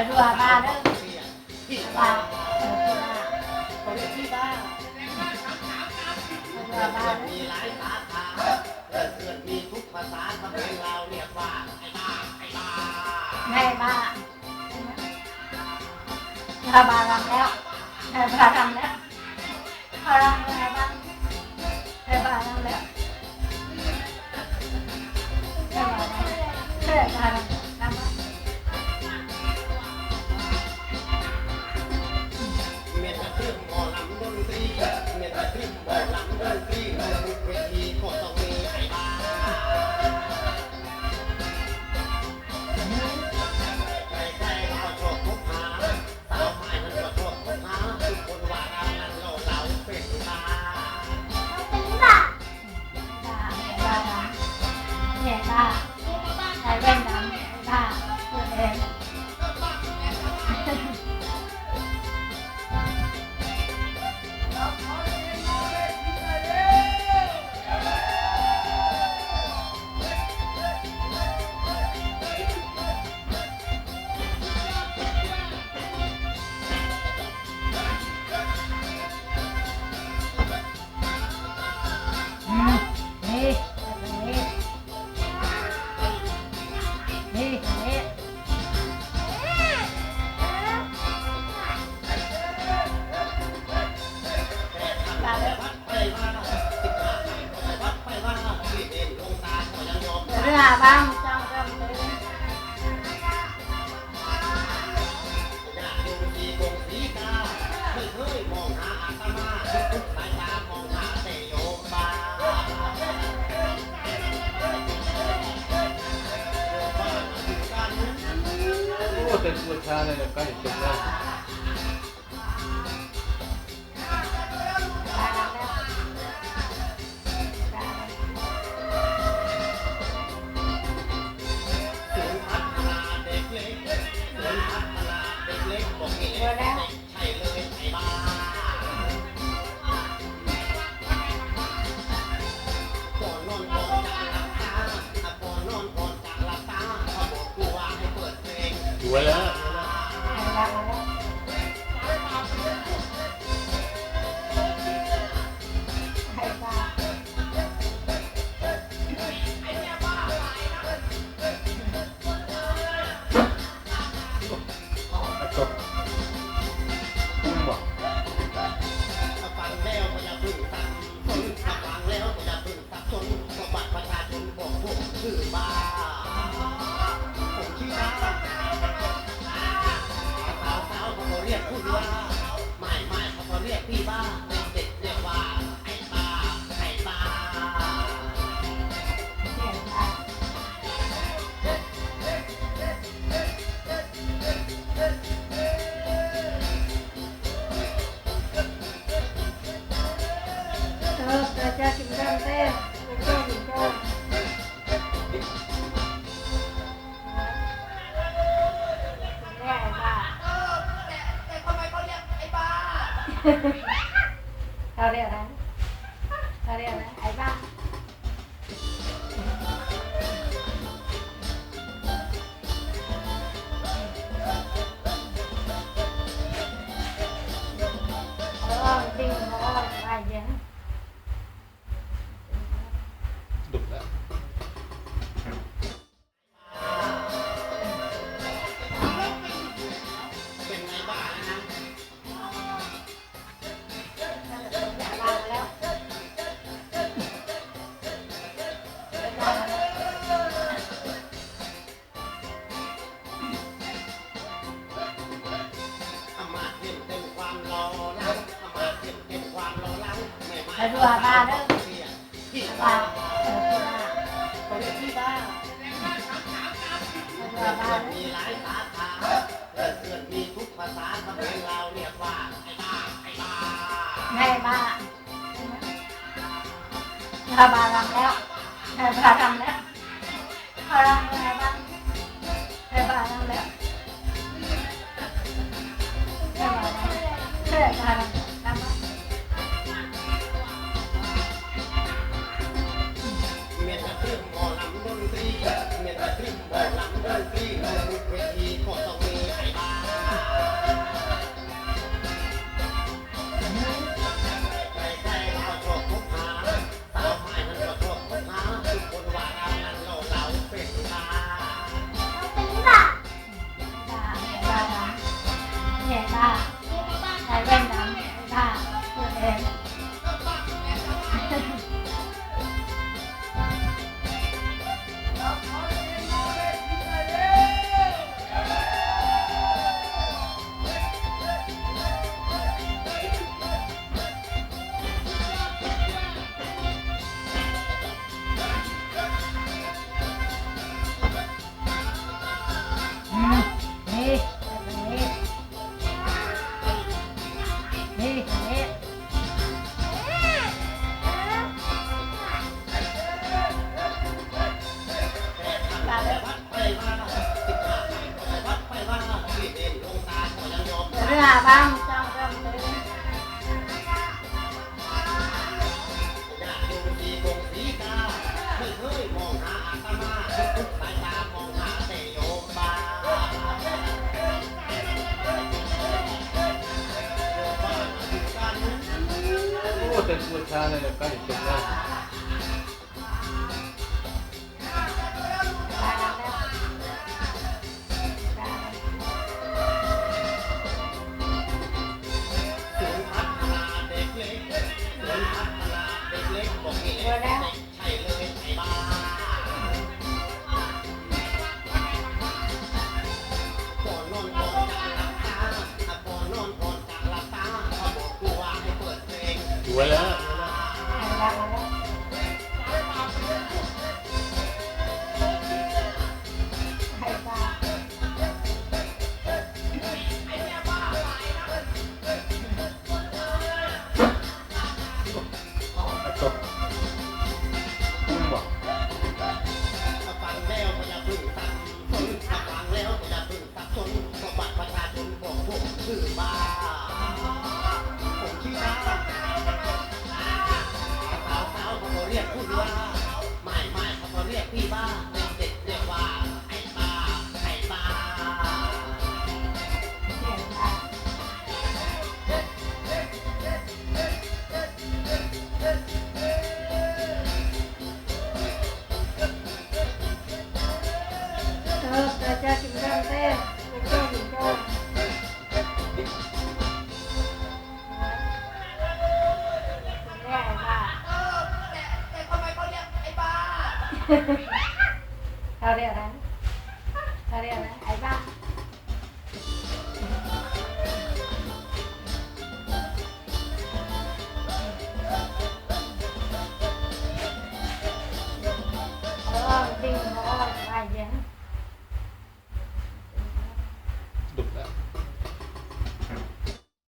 มาดูอาบ้าเด้อบาคนที่บ้ามาดูอาบาเด้มีหลายสาขาเกิดเกิดมีทุกภาษาทำให้เราเรียกว่อ้บาไอ้าแม่บ้าบาทำแล้วแม่บ้าทำแล้วพลัแล้า ค่ะ ถ้าใกล้เป็นได้ Ha ha ha. ไปดูอาบ้าเด้ออาบ้าเอดูอาไปดูอาบ้าเด้อ มีหลายสาขาเกิดเมีทุกภาษาทำไมเราเรียกว่าไอ้บ้าไอ้บ้าแม่บ้าแม่บ้าทำแล้วแม่บ้าทำแล้วพอรังแม่ บ้างโอ้แต่สุดท้าเลยใกล้จบแล้ว Where? เอาเรียกอะไร